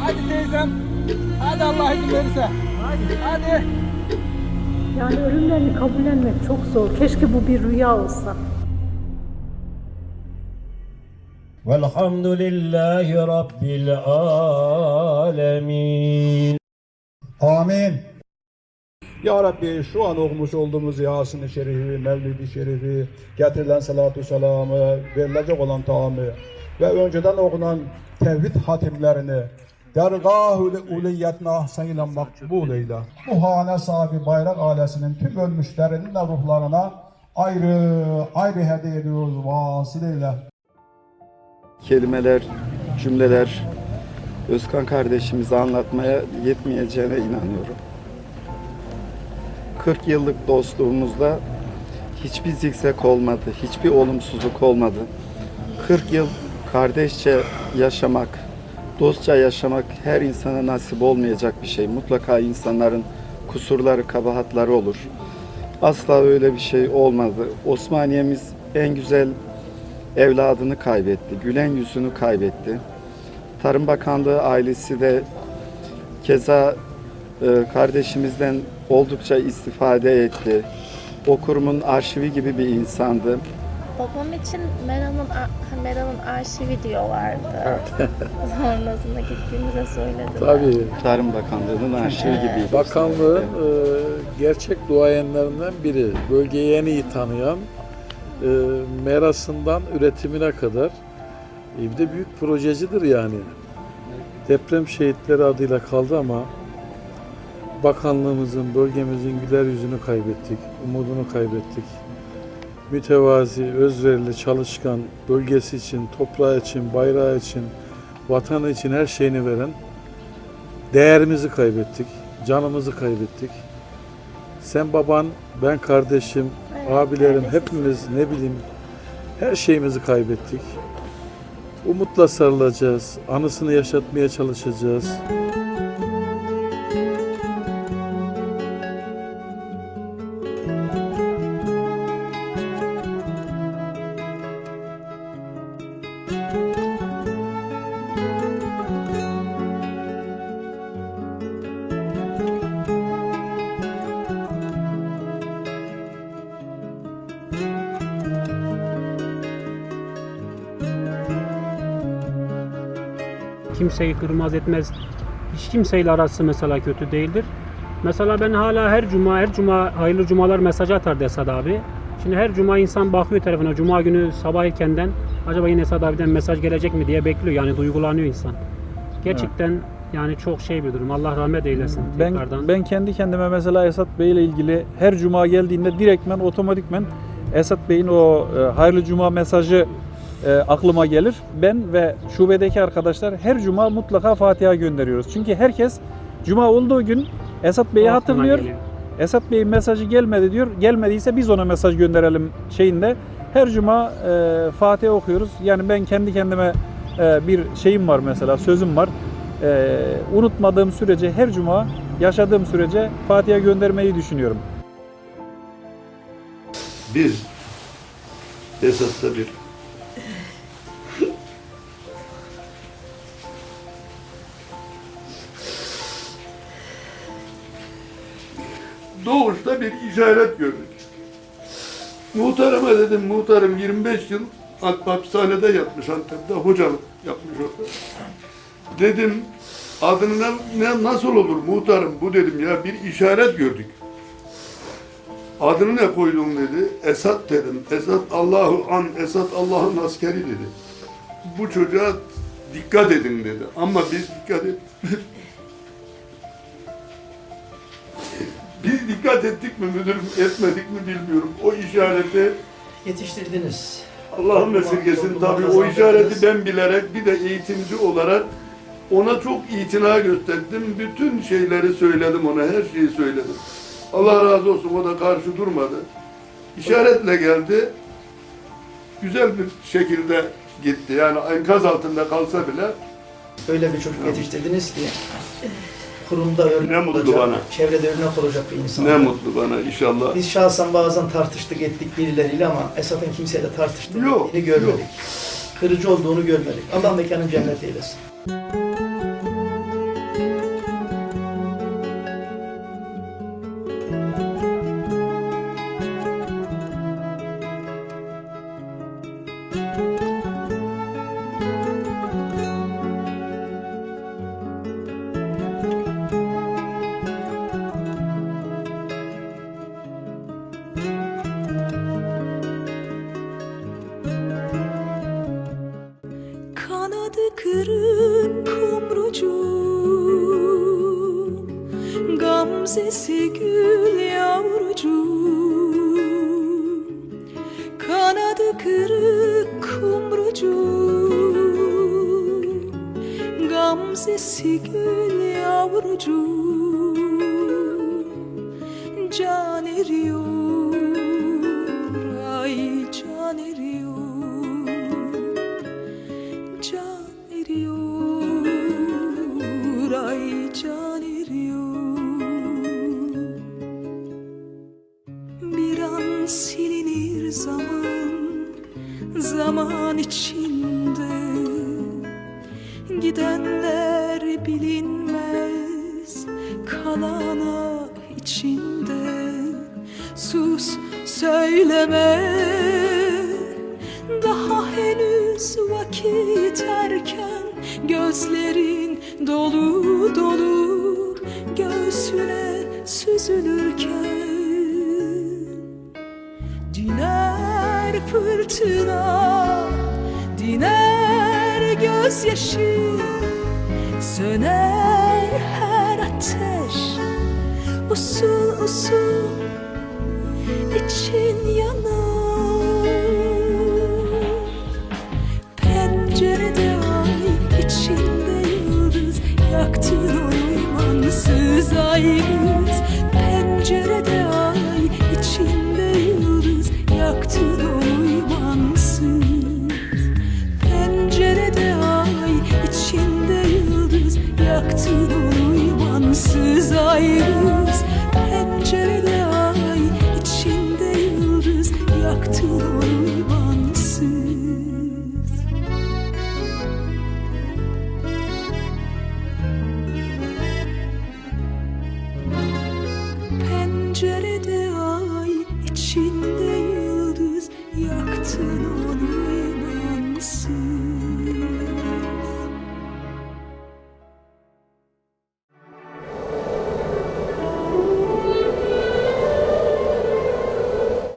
Hadi teyzem. Hadi Allah izin verirse. Hadi. Hadi. Yani ölümlerini kabullenmek çok zor. Keşke bu bir rüya olsa. والحمد لله رب العالمين Amin. ya Rabbi şu an okumuş olduğumuz Yasin-i Şerifi, Mevlid-i Şerifi, getirilen salatu selamı, verilecek olan taamı ve önceden okunan tevhid hatimlerini dergah-ı uliyetine ahseniyle makbul eyle. Bu hane sahibi bayrak ailesinin tüm ölmüşlerinin de ruhlarına ayrı ayrı hediye ediyoruz vasileyle. kelimeler, cümleler Özkan kardeşimize anlatmaya yetmeyeceğine inanıyorum. 40 yıllık dostluğumuzda hiçbir zikzak olmadı, hiçbir olumsuzluk olmadı. 40 yıl kardeşçe yaşamak, dostça yaşamak her insana nasip olmayacak bir şey. Mutlaka insanların kusurları, kabahatları olur. Asla öyle bir şey olmadı. Osmaniye'miz en güzel evladını kaybetti, gülen yüzünü kaybetti. Tarım Bakanlığı ailesi de keza kardeşimizden oldukça istifade etti. O kurumun arşivi gibi bir insandı. Babam için Meral'ın Meral'ın arşivi diyorlardı. Sonrasında gittiğimizde söylediler. Tabii. Tarım Bakanlığı'nın arşivi gibiydi. Bakanlığın e, gerçek duayenlerinden biri. Bölgeyi en iyi tanıyan, e, merasından üretimine kadar e, bir de büyük projecidir yani. Deprem şehitleri adıyla kaldı ama bakanlığımızın, bölgemizin güler yüzünü kaybettik, umudunu kaybettik. Mütevazi, özverili, çalışkan, bölgesi için, toprağı için, bayrağı için, vatanı için her şeyini veren değerimizi kaybettik, canımızı kaybettik. Sen baban, ben kardeşim, Evet, abilerim kardeşiz. hepimiz ne bileyim her şeyimizi kaybettik. Umutla sarılacağız, anısını yaşatmaya çalışacağız. Kimseyi kırmaz etmez. Hiç kimseyle arası mesela kötü değildir. Mesela ben hala her cuma her cuma hayırlı cumalar mesajı atardı Esad abi. Şimdi her cuma insan bakıyor telefona. Cuma günü sabah erkenden acaba yine Esad abiden mesaj gelecek mi diye bekliyor. Yani duygulanıyor insan. Gerçekten yani çok şey bir durum. Allah rahmet eylesin Ben, tekrardan. ben kendi kendime mesela Esat Bey ile ilgili her cuma geldiğinde direktmen otomatikmen Esat Bey'in o e, hayırlı cuma mesajı e, aklıma gelir. Ben ve şubedeki arkadaşlar her cuma mutlaka Fatiha gönderiyoruz. Çünkü herkes cuma olduğu gün Esat Bey'i hatırlıyor. geliyor. Esat Bey'in mesajı gelmedi diyor. Gelmediyse biz ona mesaj gönderelim şeyinde. Her cuma e, Fatiha okuyoruz. Yani ben kendi kendime e, bir şeyim var mesela, sözüm var. E, unutmadığım sürece her cuma yaşadığım sürece Fatiha göndermeyi düşünüyorum. Bir, Esat'ta bir. Doğuşta bir işaret gördük. Muhtarıma dedim, muhtarım 25 yıl hapishanede yatmış Antep'te, hocalık yapmış orada. Dedim, adını ne, nasıl olur muhtarım bu dedim ya bir işaret gördük. Adını ne koydun dedi. Esat dedim. Esat Allahu an, Esat Allah'ın askeri dedi. Bu çocuğa dikkat edin dedi. Ama biz dikkat et. biz dikkat ettik mi müdürüm, etmedik mi bilmiyorum. O işareti Yetiştirdiniz. Allah'ın esirgesin tabii o işareti ben bilerek bir de eğitimci olarak ona çok itina gösterdim. Bütün şeyleri söyledim ona, her şeyi söyledim. Allah razı olsun o da karşı durmadı. İşaretle geldi. Güzel bir şekilde gitti. Yani enkaz altında kalsa bile Öyle bir çocuk yetiştirdiniz ki kurumda örnek Ne mutlu olacak, bana. çevrede örnek olacak bir insan. Ne mutlu bana inşallah. Biz şahsen bazen tartıştık ettik birileriyle ama esasen kimseyle tartıştık Yok, görmedik. yok. Kırıcı olduğunu görmedik. Allah mekanın cennet eylesin. Kanadı kırık kumrucu Gamzesi gül yavrucu. Kanadı kırık kumrucu Gamzesi gül yavrucu. Can eriyor zaman içinde gidenler bilinmez kalana içinde. Sus söyleme daha henüz vakit erken Gözlerin dolu dolu Göğsüne süzülürken fırtına Diner gözyaşı Söner her ateş Usul usul için yanar Pencerede ay içinde yıldız Yaktın uyumansız aygın